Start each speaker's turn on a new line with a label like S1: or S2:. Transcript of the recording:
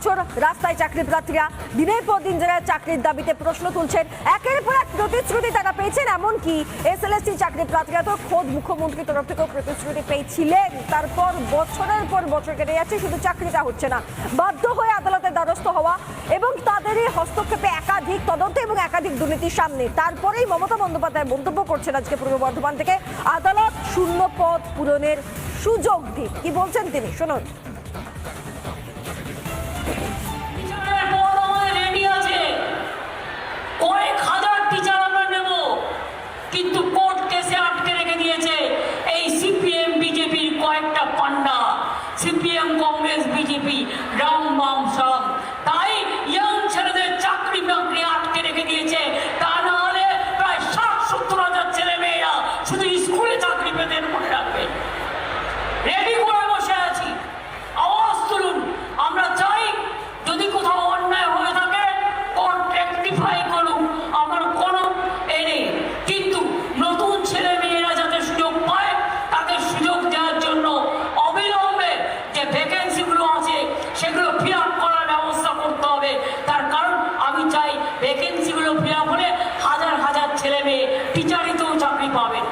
S1: বছর রাস্তায় চাকরি প্রার্থীরা দিনের পর দিন যারা চাকরির দাবিতে প্রশ্ন তুলছেন। একের পর এক প্রতিশ্রুতি তারা পেয়েছেন, এমনকি এসএলএসসি চাকরি প্রার্থীরা তো খোদ মুখ্যমন্ত্রীর তরফ থেকেও প্রতিশ্রুতি পেয়েছিলেন। তারপর বছরের পর বছর কেটে যাচ্ছে, শুধু চাকরিটা হচ্ছে না। বাধ্য হয়ে আদালতের দ্বারস্থ হওয়া এবং তাদেরই হস্তক্ষেপে একাধিক তদন্ত এবং একাধিক দুর্নীতির সামনে। তারপরেই মমতা বন্দ্যোপাধ্যায় মন্তব্য করছেন আজকে পূর্ব বর্ধমান থেকে, আদালত শূন্য পদ পূরণের সুযোগ দিন কি বলছেন তিনি? শুনুন।
S2: কিন্তু কোর্ট কেসে আটকে রেখে দিয়েছে। এই সিপিএম, বিজেপির কয়েকটা পান্ডা। সিপিএম, কংগ্রেস, বিজেপি, রাম বাম সব। তাই ইয়াং ছেলেদের চাকরি বাকরি আটকে রেখে দিয়েছে। তা না হলে প্রায় ষাট, সত্তর হাজার ছেলে মেয়েরা শুধু স্কুলে চাকরি পেতে মনে রাখবে। রেডি করে বসে আছি। আওয়াজ তুলুন। আমরা চাই যদি কোথাও অন্যায় হয়ে থাকে, কোর্ট রেক্টিফাই করে টিচারই তো চাকরি পাবেন।